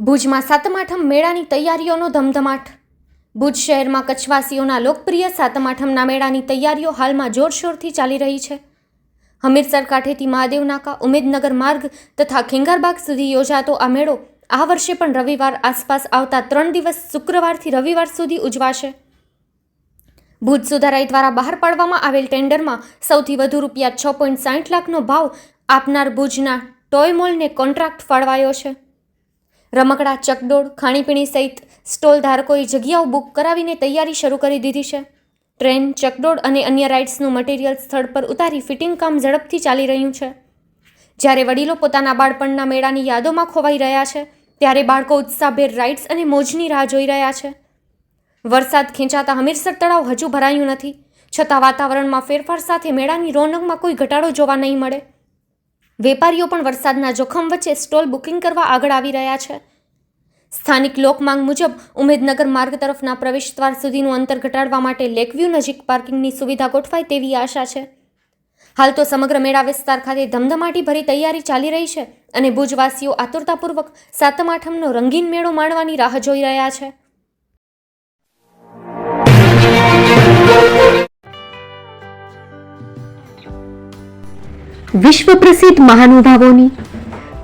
ભુજમાં સાતમ આઠમ મેળાની તૈયારીઓનો ધમધમાટ. ભુજ શહેરમાં કચ્છવાસીઓના લોકપ્રિય સાતમ આઠમના મેળાની તૈયારીઓ હાલમાં જોરશોરથી ચાલી રહી છે. હમીરસર કાંઠેથી મહાદેવ નાકા, ઉમેદનગર માર્ગ તથા ખેંગારબાગ સુધી યોજાતો આ મેળો આ વર્ષે પણ રવિવાર આસપાસ આવતા ત્રણ દિવસ શુક્રવારથી રવિવાર સુધી ઉજવાશે. ભુજ સુધારાઈ દ્વારા બહાર પાડવામાં આવેલ ટેન્ડરમાં સૌથી વધુ રૂપિયા છ પોઈન્ટ સાઠ લાખનો ભાવ આપનાર ભુજના ટોય મોલને કોન્ટ્રાક્ટ ફાળવાયો છે. રમકડા, ચકડોળ, ખાણીપીણી સહિત સ્ટોલ ધારકોએ જગ્યાઓ બુક કરાવીને તૈયારી શરૂ કરી દીધી છે. ટ્રેન, ચકડોળ અને અન્ય રાઇડ્સનું મટીરિયલ સ્થળ પર ઉતારી ફિટિંગ કામ ઝડપથી ચાલી રહ્યું છે. જ્યારે વડીલો પોતાના બાળપણના મેળાની યાદોમાં ખોવાઈ રહ્યા છે, ત્યારે બાળકો ઉત્સાહભેર રાઇડ્સ અને મોજની રાહ જોઈ રહ્યા છે. વરસાદ ખેંચાતા હમીરસર તળાવ હજુ ભરાયું નથી. છતાં વાતાવરણમાં ફેરફાર સાથે મેળાની રોનકમાં કોઈ ઘટાડો જોવા નહીં મળે. વેપારીઓ પણ વરસાદના જોખમ વચ્ચે સ્ટોલ બુકિંગ કરવા આગળ આવી રહ્યા છે. સ્થાનિક લોકમાંગ મુજબ ઉમેદનગર માર્ગ તરફના પ્રવેશદ્વાર સુધીનું અંતર ઘટાડવા માટે લેકવ્યૂ નજીક પાર્કિંગની સુવિધા ગોઠવાય તેવી આશા છે. હાલ તો સમગ્ર મેળા વિસ્તાર ખાતે ધમધમાટી ભરી તૈયારી ચાલી રહી છે અને ભુજવાસીઓ આતુરતાપૂર્વક સાતમ આઠમનો રંગીન મેળો માણવાની રાહ જોઈ રહ્યા છે. વિશ્વ પ્રસિદ્ધ મહાનુભાવોની